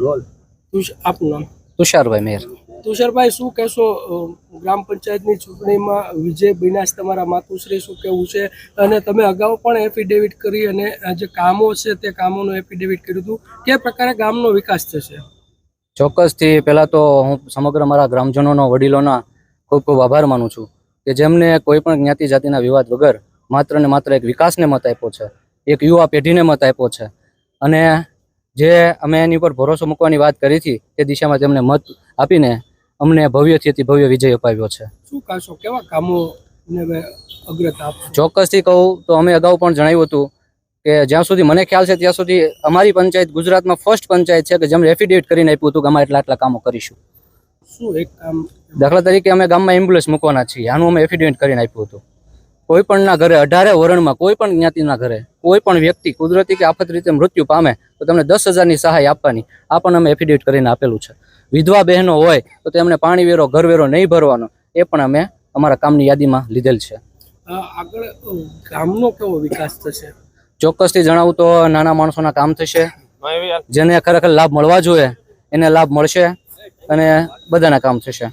આપનું નામ? તુષારભાઈ મેર. તુષારભાઈ શું કહેશો ગ્રામ પંચાયતની ચૂંટણીમાં વિજય બિનાશ તમારા માતુશ્રી શું કહેવું છે? અને તમે અગાઉ પણ એફિડેવિટ કરી અને જે કામો છે તે કામોનું એફિડેવિટ કર્યું હતું. કે પ્રકારે ગામનો વિકાસ થશે? ચોક્કસથી પહેલાં તો હું સમગ્ર મારા ગ્રામજનોનો વડીલોના ખૂબ ખૂબ આભાર માનું છું કે જેમને કોઈ પણ જ્ઞાતિ જાતિના વિવાદ વગર માત્ર ને માત્ર એક વિકાસને મત આપ્યો છે એક યુવા પેઢીને મત આપ્યો છે. અને જે અમે એની ઉપર ભરોસો મૂકવાની વાત કરી હતી તે દિશામાં તેમણે મત આપીને અમને ભવ્યથી ભવ્ય વિજય અપાવ્યો છે. શું કહેશો? કેવા કામો અગ્રતા ચોક્કસથી કહું તો અમે અગાઉ પણ જણાવ્યું હતું કે જ્યાં સુધી મને ખ્યાલ છે ત્યાં સુધી અમારી પંચાયત ગુજરાતમાં ફર્સ્ટ પંચાયત છે કે જેમણે એફિડેવિટ કરીને આપ્યું હતું કે અમે એટલા આટલા કામો કરીશું. શું એક કામ? દાખલા તરીકે અમે ગામમાં એમ્બ્યુલન્સ મૂકવાના છીએ. આનું અમે એફિડેવિટ કરીને આપ્યું હતું. કોઈ પણના ઘરે અઢારે વરણમાં કોઈ પણ જ્ઞાતિના ઘરે કોઈ પણ વ્યક્તિ કુદરતી કે આફત રીતે મૃત્યુ પામે તો તેમને દસ હજારની સહાય આપવાની. આ પણ અમે એફિડેવિટ કરીને આપેલું છે. વિધવા બહેનો હોય તો તેમને પાણી વેરો ઘર વેરો નહીં ભરવાનો. એ પણ અમે અમારા કામની યાદીમાં લીધેલ છે. આગળ ગામનો કેવો વિકાસ થશે? ચોક્કસથી જણાવું તો નાના માણસોના કામ થશે. જેને ખરેખર લાભ મળવા જોઈએ એને લાભ મળશે અને બધાના કામ થશે.